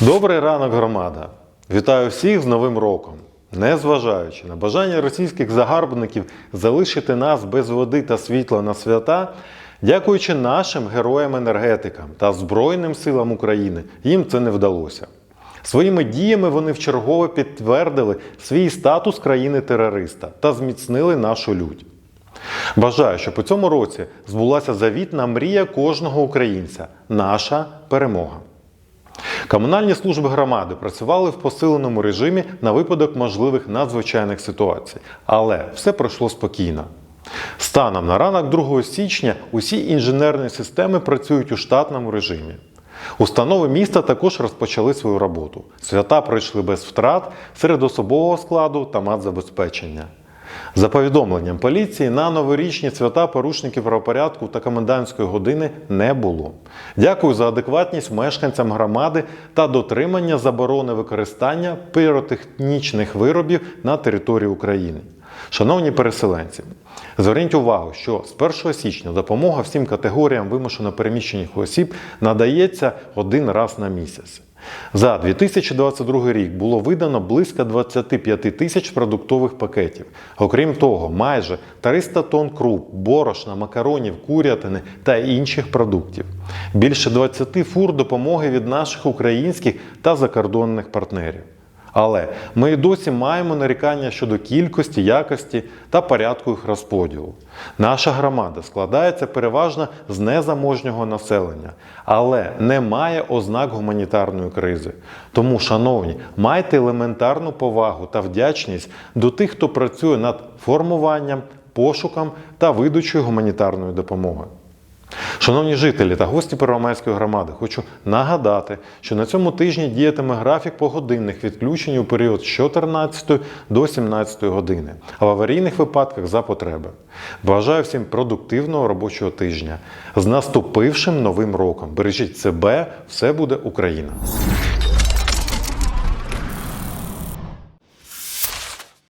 Добрий ранок, громада! Вітаю всіх з Новим роком! Незважаючи на бажання російських загарбників залишити нас без води та світла на свята, дякуючи нашим героям-енергетикам та Збройним силам України, їм це не вдалося. Своїми діями вони вчергове підтвердили свій статус країни-терориста та зміцнили нашу лють. Бажаю, щоб у цьому році збулася завітна мрія кожного українця наша перемога. Комунальні служби громади працювали в посиленому режимі на випадок можливих надзвичайних ситуацій, але все пройшло спокійно. Станом на ранок 2 січня усі інженерні системи працюють у штатному режимі. Установи міста також розпочали свою роботу. Свята пройшли без втрат серед особового складу та матзабезпечення. За повідомленням поліції, на новорічні свята порушників правопорядку та комендантської години не було. Дякую за адекватність мешканцям громади та дотримання заборони використання піротехнічних виробів на території України. Шановні переселенці, зверніть увагу, що з 1 січня допомога всім категоріям вимушено переміщених осіб надається один раз на місяць. За 2022 рік було видано близько 25 тисяч продуктових пакетів. Окрім того, майже 300 тонн круп, борошна, макаронів, курятини та інших продуктів. Більше 20 фур допомоги від наших українських та закордонних партнерів. Але ми і досі маємо нарікання щодо кількості, якості та порядку їх розподілу. Наша громада складається переважно з незаможнього населення, але не має ознак гуманітарної кризи. Тому, шановні, майте елементарну повагу та вдячність до тих, хто працює над формуванням, пошуком та видачею гуманітарної допомоги. Шановні жителі та гості Первомайської громади, хочу нагадати, що на цьому тижні діятиме графік погодинних відключень у період з 14 до 17 години, а в аварійних випадках за потреби. Бажаю всім продуктивного робочого тижня з наступившим новим роком. Бережіть себе, все буде Україна!